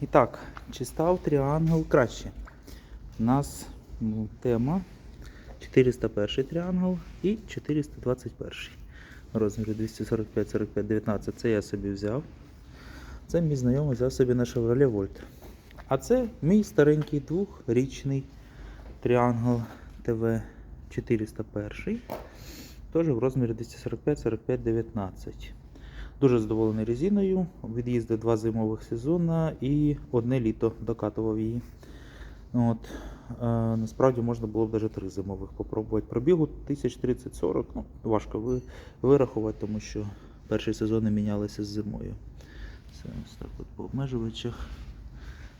І так, чи став тріангл краще? У нас ну, тема 401 тріангл і 421 розмірі 245, 45, 19. Це я собі взяв. Це мій знайомий взяв собі на Chevrolet Volt. А це мій старенький двохрічний тріангл ТВ 401. Теж в розмірі 245, 45, 19. Дуже задоволений резиною. Від'їздив два зимових сезони і одне літо докатував її. От. Е, насправді можна було б навіть три зимових попробувати. Пробігу 1030-40. Ну, важко вирахувати, тому що перші сезони мінялися з зимою. Це ось так от по обмежувачах.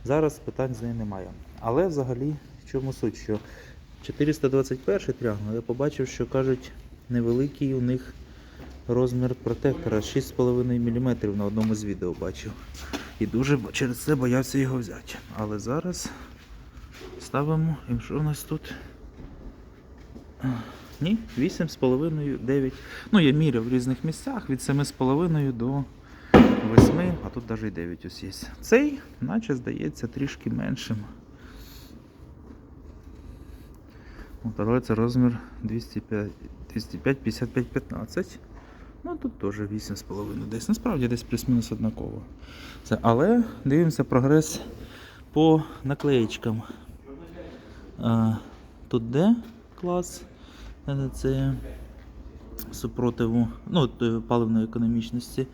Зараз питань з нею немає. Але взагалі в чому суть? Що 421 тріангл, я побачив, що кажуть, невеликий у них розмір протектора 6,5 мм на одному з відео бачив. І дуже через це боявся його взяти. Але зараз ставимо, і що у нас тут? Ні, 8,5, 9. Ну, я міряв в різних місцях від 7,5 до 8, а тут навіть 9 ось є. Цей, наче здається, трішки меншим. От, але це розмір 205, 205 55, 15. Ну тут теж 8,5 десь. Насправді десь плюс-мінус однаково. Це, але дивимося прогрес по наклеєчкам. А, тут D клас. Це супротиву ну, паливної економічності.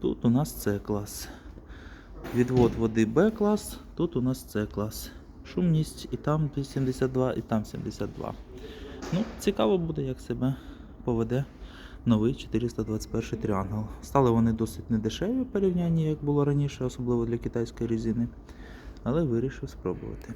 Тут у нас С клас. Відвод води Б клас, тут у нас С клас. Шумність і там 72, і там 72. Ну, цікаво буде, як себе поведе новий 421 тріангл. Стали вони досить недешеві в порівнянні, як було раніше, особливо для китайської резини. Але вирішив спробувати.